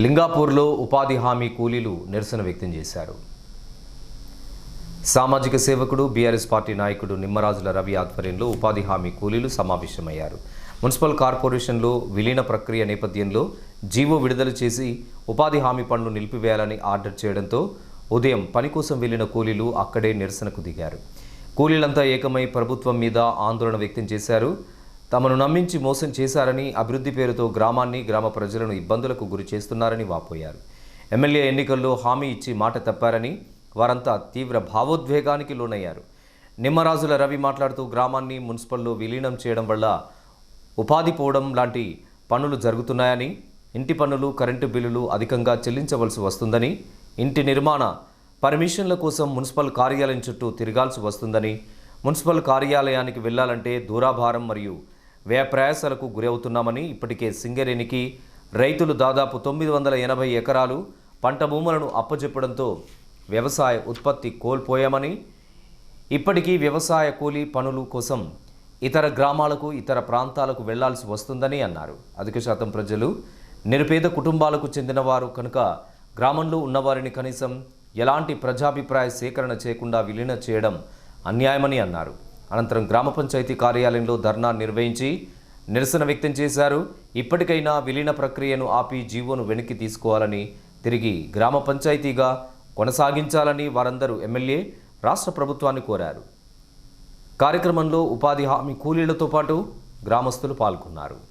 లింగాపూర్లో ఉపాధి హామీ కూలీలు నిరసన వ్యక్తం చేశారు. సామాజిక సేవకుడు బీఆర్ఎస్ పార్టీ నాయకుడు నిమ్మరాజుల రవి ఆధ్వర్యంలో ఉపాధి హామీ కూలీలు సమావేశమయ్యారు. మున్సిపల్ కార్పొరేషన్లో విలీన ప్రక్రియ నేపథ్యంలో జీవో విడుదల చేసి ఉపాధి హామీ పనులు నిలిపివేయాలని ఆర్డర్ చేయడంతో ఉదయం పని కోసం వెళ్ళిన కూలీలు అక్కడే నిరసనకు దిగారు. కూలీలంతా ఏకమై ప్రభుత్వం మీద ఆందోళన వ్యక్తం చేశారు. తమను నమ్మించి మోసం చేశారని అభివృద్ధి పేరుతో గ్రామాన్ని గ్రామ ప్రజలను ఇబ్బందులకు గురి చేస్తున్నారని వాపోయారు. ఎమ్మెల్యే ఎన్నికల్లో హామీ ఇచ్చి మాట తప్పారని వారంతా తీవ్ర భావోద్వేగానికి లోనయ్యారు. నిమ్మరాజుల రవి మాట్లాడుతూ గ్రామాన్ని మున్సిపల్లో విలీనం చేయడం వల్ల ఉపాధి పోవడం లాంటి పనులు జరుగుతున్నాయని ఇంటి పన్నులు కరెంటు బిల్లులు అధికంగా చెల్లించవలసి వస్తుందని ఇంటి నిర్మాణ పర్మిషన్ల కోసం మున్సిపల్ కార్యాలయం చుట్టూ తిరగాల్సి వస్తుందని మున్సిపల్ కార్యాలయానికి వెళ్ళాలంటే దూరాభారం మరియు వ్యయ ప్రయాసాలకు గురవుతున్నామని ఇప్పటికే సింగరేణికి రైతులు దాదాపు తొమ్మిది వందల ఎనభై ఎకరాలు పంట భూములను అప్పచెప్పడంతో వ్యవసాయ ఉత్పత్తి కోల్పోయామని ఇప్పటికీ వ్యవసాయ కూలీ పనులు కోసం ఇతర గ్రామాలకు ఇతర ప్రాంతాలకు వెళ్ళాల్సి వస్తుందని అన్నారు. అధిక శాతం ప్రజలు నిరుపేద కుటుంబాలకు చెందినవారు కనుక గ్రామంలో ఉన్నవారిని కనీసం ఎలాంటి ప్రజాభిప్రాయ సేకరణ చేయకుండా విలీన చేయడం అన్యాయమని అన్నారు. అనంతరం గ్రామ పంచాయతీ కార్యాలయంలో ధర్నా నిర్వహించి నిరసన వ్యక్తం చేశారు. ఇప్పటికైనా విలీన ప్రక్రియను ఆపి జీవోను వెనక్కి తీసుకోవాలని తిరిగి గ్రామ పంచాయతీగా కొనసాగించాలని వారందరూ ఎమ్మెల్యే రాష్ట్ర ప్రభుత్వాన్ని కోరారు. కార్యక్రమంలో ఉపాధి హామీ కూలీలతో పాటు గ్రామస్తులు పాల్గొన్నారు.